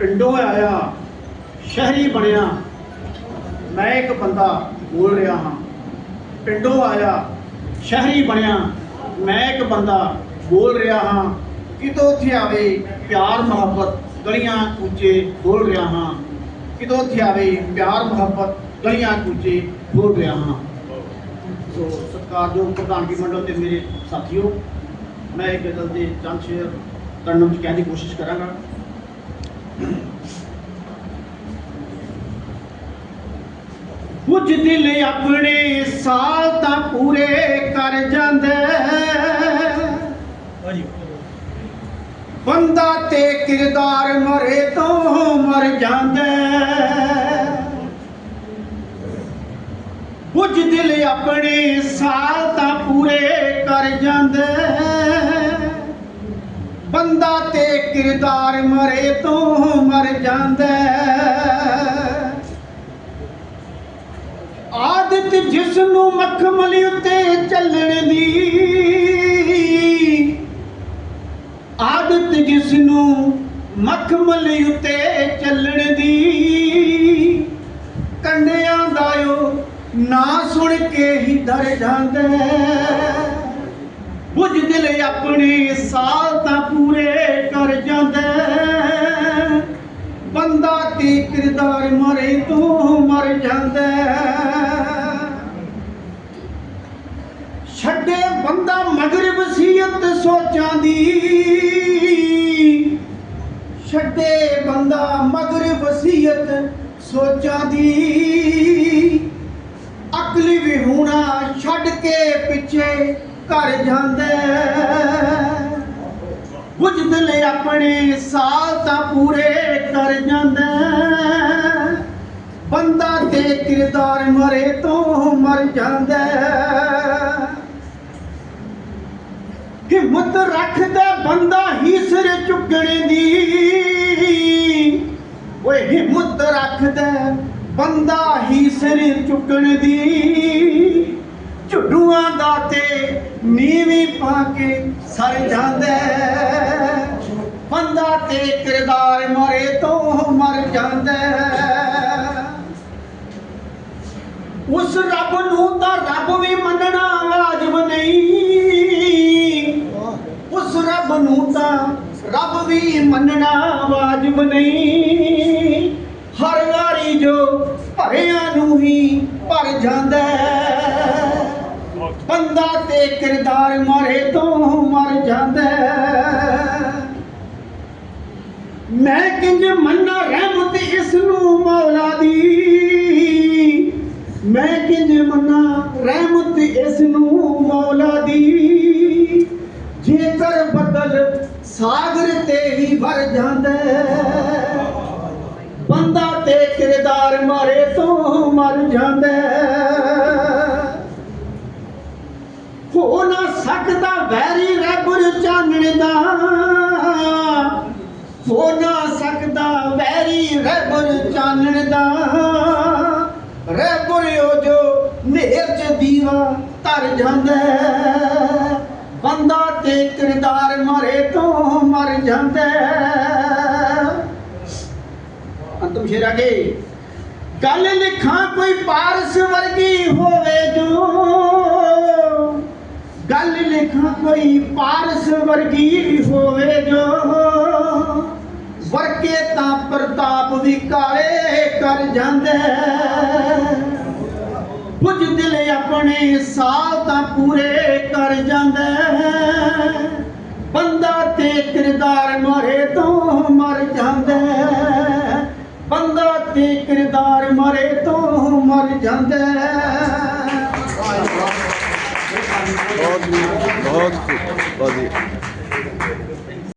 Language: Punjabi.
ਪਿੰਡੋਂ ਆਇਆ, ਸ਼ਹਿਰੀ ਬਣਿਆ, ਮੈਂ ਇੱਕ ਬੰਦਾ ਬੋਲ ਰਿਹਾ ਹਾਂ। ਪਿੰਡੋਂ ਆਇਆ, ਸ਼ਹਿਰੀ ਬਣਿਆ, ਮੈਂ ਇੱਕ ਬੰਦਾ ਬੋਲ ਰਿਹਾ ਹਾਂ। ਕਿਤੋਂ ਉੱਥੇ ਆਵੇ ਪਿਆਰ, ਮੁਹੱਬਤ, ਗਲੀਆਂ ਕੂਚੇ ਬੋਲ ਰਿਹਾ ਹਾਂ। ਕਿਤੋਂ ਉੱਥੇ ਆਵੇ ਪਿਆਰ, ਮੁਹੱਬਤ, ਗਲੀਆਂ ਕੂਚੇ ਬੋਲ ਰਿਹਾ ਹਾਂ। ਸੋ ਸਤਿਕਾਰਯੋਗ ਪ੍ਰਧਾਨਗੀ ਮੰਡਲ ਤੇ ਮੇਰੇ ਸਾਥੀਓ, ਮੈਂ ਇਹ ਗਜ਼ਲ ਦੇ ਚੰਦ ਸ਼ੇਰ ਕਰਨ ਵਿੱਚ ਕਹਿਣ ਦੀ ਕੋਸ਼ਿਸ਼ ਕਰਾਂਗਾ। ਕੁਝ ਦਿਲ ਆਪਣੇ ਸਾਲ ਤਾਂ ਪੂਰੇ ਕਰ ਜਾਂਦੇ। ਬੰਦਾ ਤੇ ਕਿਰਦਾਰ ਮਰੇ ਤੋਂ ਮਰ ਜਾਂਦੇ। ਕੁਝ ਦਿਲ ਆਪਣੇ ਸਾਲ ਤਾਂ ਪੂਰੇ ਕਰ ਜਾਂਦੇ। ਬੰਦਾ ਤੇ ਕਿਰਦਾਰ ਮਰੇ ਤੋਂ ਮਰ ਜਾਂਦਾ ਆਦਤ ਜਿਸ ਨੂੰ ਮਖਮਲੀ ਉੱਤੇ ਚੱਲਣ ਦੀ, ਆਦਤ ਜਿਸ ਨੂੰ ਮਖਮਲੀ ਉੱਤੇ ਚੱਲਣ ਦੀ, ਕੰਡਿਆਂ ਦਾ ਨਾ ਸੁਣ ਕੇ ਹੀ ਡਰ ਜਾਂਦਾ ਬੁੱਝ ਦਿਲ ਆਪਣੇ ਸਾਲ ਤਾਂ ਪੂਰੇ ਕਰ ਜਾਂਦਾ। ਬੰਦਾ ਤੇ ਕਿਰਦਾਰ ਮਰੇ ਤੂੰ ਮਰ ਜਾਂਦਾ। ਛੱਡੇ ਬੰਦਾ ਮਗਰ ਵਸੀਅਤ ਸੋਚਾਂ ਦੀ। ਛੱਡੇ ਬੰਦਾ ਮਗਰ ਵਸੀਅਤ ਸੋਚਾਂ ਦੀ। ਅਕਲ ਵੀ ਹੋਣਾ ਛੱਡ ਕੇ ਪਿੱਛੇ। ਘਰ ਜਾਂਦਾ। ਕੁਝ ਦਿਲ ਆਪਣੇ ਸਾਲ ਤਾਂ ਪੂਰੇ ਕਰ ਜਾਂਦਾ। ਬੰਦਾ ਤੇ ਕਿਰਦਾਰ ਮਰੇ ਤੋਂ ਮਰ ਜਾਂਦਾ। ਹਿੰਮਤ ਰੱਖਦਾ ਬੰਦਾ ਹੀ ਸਿਰ ਚੁੱਕਣ ਦੀ। ਓਏ ਹਿੰਮਤ ਰੱਖਦਾ ਬੰਦਾ ਹੀ ਸਿਰ ਚੁੱਕਣ ਦੀ ਝੁੱਡੂਆਂ ਦਾ ਤੇ ਨੀਵੀਂ ਪਾ ਕੇ ਸਰ ਜਾਂਦਾ। ਬੰਦਾ ਤੇ ਕਿਰਦਾਰ ਮਰੇ ਤੋਂ ਮਰ ਜਾਂਦਾ। ਉਸ ਰੱਬ ਨੂੰ ਤਾਂ ਰੱਬ ਵੀ ਮੰਨਣਾ ਵਾਜਬ ਨਹੀਂ। ਉਸ ਰੱਬ ਨੂੰ ਤਾਂ ਰੱਬ ਵੀ ਮੰਨਣਾ ਵਾਜਬ ਨਹੀਂ। ਹਰ ਵਾਰੀ ਜੋ ਭਰਿਆਂ ਨੂੰ ਹੀ ਭਰ ਜਾਂਦਾ। ਬੰਦਾ ਤੇ ਕਿਰਦਾਰ ਮਰੇ ਤੋਂ ਮਰ ਜਾਂਦਾ ਮੈਂ ਕਿੰਜ ਮੰਨਾ ਰਹਿਮਤ ਇਸ ਨੂੰ ਮੌਲਾ ਦੀ? ਮੈਂ ਕਿੰਜ ਮੰਨਾ ਰਹਿਮਤ ਇਸ ਨੂੰ ਮੌਲਾ ਦੀ? ਜੇਕਰ ਬਦਲ ਸਾਗਰ ਤੇ ਹੀ ਭਰ ਜਾਂਦਾ ਬੰਦਾ ਤੇ ਕਿਰਦਾਰ ਮਾਰੇ ਤੋਂ ਮਰ ਜਾਂਦਾ ਹੈ। ਹੋ ਨਾ ਸਕਦਾ ਵੈਰੀ ਰੱਬ ਦਾ ਹੋ ਨਾ ਸਕਦਾ ਵੈਰੀ ਰੱਬ ਚਾਨਣ ਦਾ ਰੱਬ ਉਹ ਜੋ ਨੇਰ ਚ ਦੀਵਾ ਧਰ ਜਾਂਦਾ ਬੰਦਾ ਤੇ ਕਿਰਦਾਰ ਮਾਰੇ ਤੋਂ ਮਰ ਜਾਂਦਾ ਅੰਤਮ ਸ਼ੇਰ ਆ ਗਏ। ਗੱਲ ਲਿਖਾਂ ਕੋਈ ਪਾਰਸ ਵਰਗੀ ਹੋਵੇ ਜੋ। ਗੱਲ ਲਿਖਾਂ ਕੋਈ ਪਾਰਸ ਵਰਗੀ ਹੋਵੇ ਜੋ ਵਰਕੇ ਤਾਂ ਪ੍ਰਤਾਪ ਵੀ ਕਾਲੇ ਕਰ ਜਾਂਦੇ। ਕੁਝ ਦਿਲ ਆਪਣੇ ਸਾਲ ਤਾਂ ਪੂਰੇ ਕਰ ਜਾਂਦਾ। ਬੰਦਾ ਤੇ ਕਿਰਦਾਰ ਮਰੇ ਤੋਂ ਮਰ ਜਾਂਦਾ। ਬੰਦਾ ਤੇ ਕਿਰਦਾਰ ਮਰੇ ਤੋਂ ਮਰ ਜਾਂਦਾ। बहुत बहुत बहुत